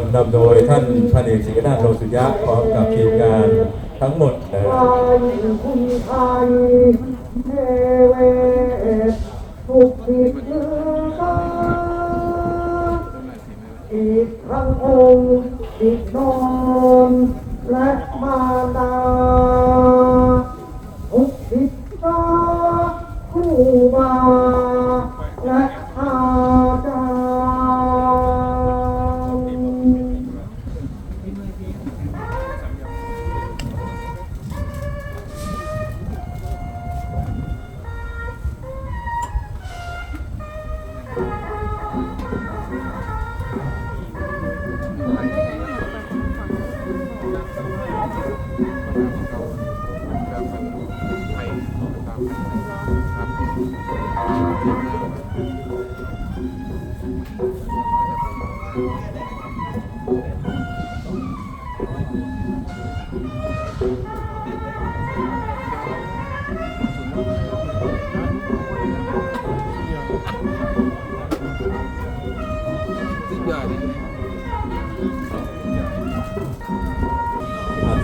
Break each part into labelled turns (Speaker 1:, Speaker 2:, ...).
Speaker 1: ลนำโดยท่านพันเอกศรีนาถโลสุยะพร้อมกับทีมงานทั้งหมดนะ
Speaker 2: คุณไทยเทเวทุกผิดเลือกอีกทั้งองค์อีกนอนและมาดา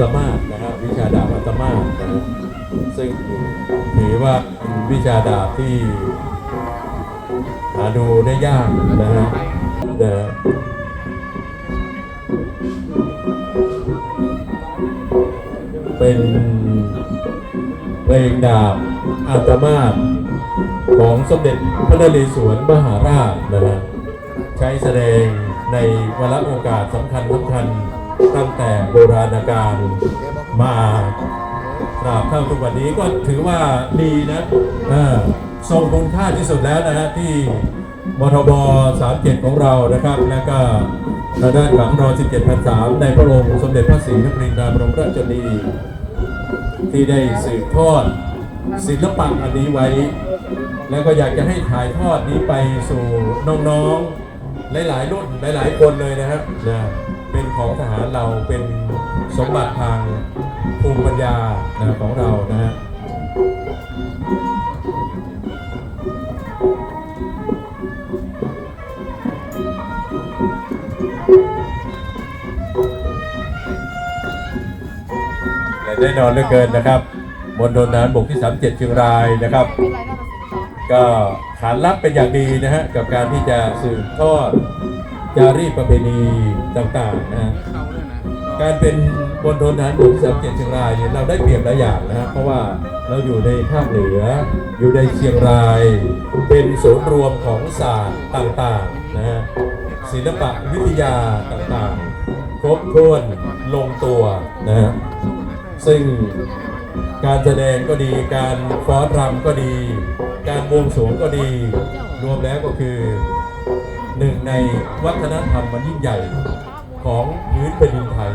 Speaker 2: ตมา
Speaker 1: ศนะฮะวิชาดาบอาตมาศนะฮะ ซึ่งถือว่าเป็นวิชาดาบที่หาดูได้ยากนะฮะนะฮะเป็นเพลงดาบอาตมาศของสมเด็จพระนเรศวรมหาราชนะฮะใช้แสดงในวาระโอกาสสำคัญสำคัญตั้งแต่โบราณกาลมา ตราบเท่าทุกวันนี้ก็ถือว่าดีนะเออทรงคุณค่าที่สุดแล้วนะฮะที่มทบ37 ของเรานะครับ และก็ทางด้านหลังรอ17พันสามในพระองค์สมเด็จพระศรีนครินทราบรมราชชนีที่ได้สืบทอดศิลปะอันนี้ไว้ แล้วก็อยากจะให้ถ่ายทอดนี้ไปสู่น้องๆ หลายๆรุ่นหลายๆคนเลยนะครับนะเป็นของทหารเราเป็นสมบัติทาง ภูมิปัญญานะของเรานะฮะและแน่นอนเหลือเกินนะครับมณฑลทหารบกที่ 37 เชียงรายนะครับ ก็ขานรับเป็นอย่างดีนะฮะกับการที่จะสืบทอดจารีตประเพณีต่างๆนะฮะ การเป็นบนทนทารบกที่สามเจ็ดเชียงรายเนี่ยเราได้เปรียบหลายอย่างนะฮะเพราะว่าเราอยู่ในภาคเหนือ อยู่ในเชียงราย เป็นศูนย์รวมของศาสตร์ต่างๆนะฮะศิลปะวิทยาต่างๆ ครบถ้วนลงตัวนะฮะซึ่งการแสดงก็ดีการฟ้อนรำก็ดี การบวงสรวงก็ดี รวมแล้วก็คือหนึ่งในวัฒนธรรมมันยิ่งใหญ่ ของพื้นแผ่นดินไทย